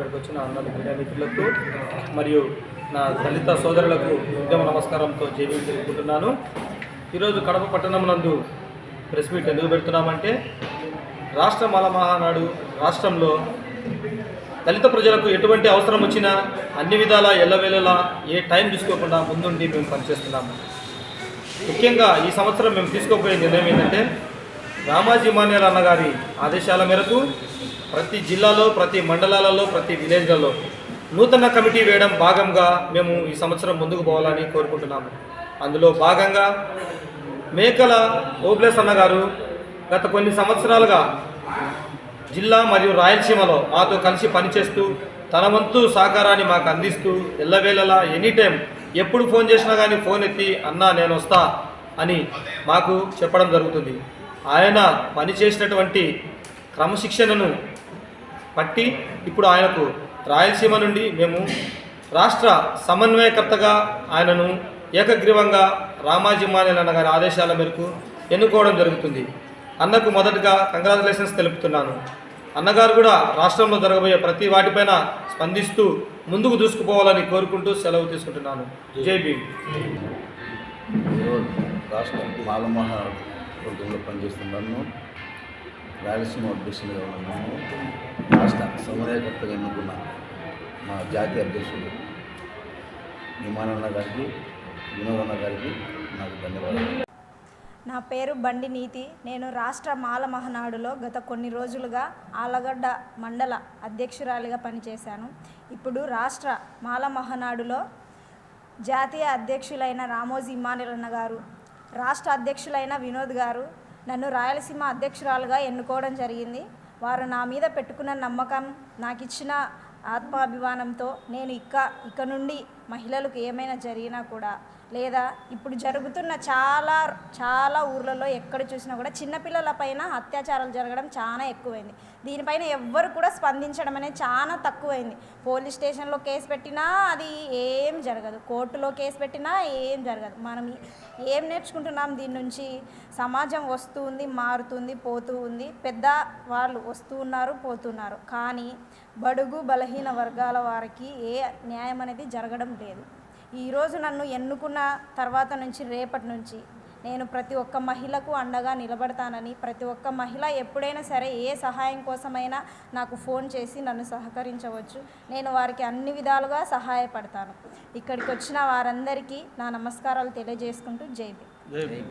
ఇక్కడికి వచ్చిన అందరి మీడియా మిత్రులకు మరియు నా దళిత సోదరులకు ఉద్యమ నమస్కారంతో జేబీ తెలుపుకుంటున్నాను. ఈరోజు కడప పట్టణం నందు ప్రెస్ మీట్ ఎందుకు పెడుతున్నామంటే రాష్ట్ర మాల మహానాడు రాష్ట్రంలో దళిత ప్రజలకు ఎటువంటి అవసరం వచ్చినా అన్ని విధాల ఎల్లవేళలా ఏ టైం తీసుకోకుండా ముందుండి మేము పనిచేస్తున్నాము. ముఖ్యంగా ఈ సంవత్సరం మేము తీసుకోబోయే నిర్ణయం ఏంటంటే రామాజీ మాన్యాల అన్నగారి ఆదేశాల మేరకు ప్రతి జిల్లాలో ప్రతి మండలాలలో ప్రతి విలేజ్లలో నూతన కమిటీ వేయడం భాగంగా మేము ఈ సంవత్సరం ముందుకు పోవాలని కోరుకుంటున్నాము. అందులో భాగంగా మేకల ఓబ్లెస్ అన్నగారు గత కొన్ని సంవత్సరాలుగా జిల్లా మరియు రాయలసీమలో మాతో కలిసి పనిచేస్తూ తన వంతు సహకారాన్ని మాకు అందిస్తూ ఎల్లవేళలా ఎనీ టైం ఎప్పుడు ఫోన్ చేసినా కానీ ఫోన్ ఎత్తి అన్నా నేను వస్తా అని మాకు చెప్పడం జరుగుతుంది. ఆయన పనిచేసినటువంటి క్రమశిక్షణను బట్టి ఇప్పుడు ఆయనకు రాయలసీమ నుండి మేము రాష్ట్ర సమన్వయకర్తగా ఆయనను ఏకగ్రీవంగా రామాజీ మానేలన్న గారి ఆదేశాల మేరకు ఎన్నుకోవడం జరుగుతుంది. అన్నకు మొదటగా కంగ్రాచులేషన్స్ తెలుపుతున్నాను. అన్నగారు కూడా రాష్ట్రంలో జరగబోయే ప్రతి వాటిపైన స్పందిస్తూ ముందుకు దూసుకుపోవాలని కోరుకుంటూ సెలవు తీసుకుంటున్నాను. జై భీమ్. ఈరోజు ప్రభుత్వంలో పనిచేస్తున్నాను రాయలసీమ అధ్యక్షులుగా ఉన్నాను రాష్ట్ర సమన్వయకర్తగా ఎన్నుకున్న మా జాతీయ అధ్యక్షుడు విమానన్న గారికి వినోదన్న గారికి నాకు ధన్యవాదాలు. నా పేరు బండి నీతి. నేను రాష్ట్ర మాల మహనాడులో గత కొన్ని రోజులుగా ఆలగడ్డ మండల అధ్యక్షురాలిగా పనిచేశాను. ఇప్పుడు రాష్ట్ర మాల మహనాడులో జాతీయ అధ్యక్షులైన రామోజీ ఇమానులన్న గారు రాష్ట్ర అధ్యక్షులైన వినోద్ గారు నన్ను రాయలసీమ అధ్యక్షురాలుగా ఎన్నుకోవడం జరిగింది. వారు నా మీద పెట్టుకున్న నమ్మకం నాకు ఇచ్చిన ఆత్మాభిమానంతో నేను ఇక్క ఇక నుండి మహిళలకు ఏమైనా జరిగినా కూడా లేదా ఇప్పుడు జరుగుతున్న చాలా చాలా ఊర్లలో ఎక్కడ చూసినా కూడా చిన్నపిల్లల పైన అత్యాచారాలు జరగడం చాలా ఎక్కువైంది. దీనిపైన ఎవ్వరు కూడా స్పందించడం అనేది చాలా తక్కువైంది. పోలీస్ స్టేషన్లో కేసు పెట్టినా అది ఏం జరగదు. కోర్టులో కేసు పెట్టినా ఏం జరగదు. మనం ఏం నేర్చుకుంటున్నాం దీని నుంచి? సమాజం వస్తుంది మారుతుంది పోతూ ఉంది. పెద్ద వాళ్ళు వస్తున్నారు పోతున్నారు కానీ బడుగు బలహీన వర్గాల వారికి ఏ న్యాయం అనేది జరగడం లేదు. ఈరోజు నన్ను ఎన్నుకున్న తర్వాత నుంచి రేపటి నుంచి నేను ప్రతి ఒక్క మహిళకు అండగా నిలబడతానని ప్రతి ఒక్క మహిళ ఎప్పుడైనా సరే ఏ సహాయం కోసమైనా నాకు ఫోన్ చేసి నన్ను సహకరించవచ్చు. నేను వారికి అన్ని విధాలుగా సహాయపడతాను. ఇక్కడికి వచ్చిన వారందరికీ నా నమస్కారాలు తెలియజేసుకుంటూ జై జై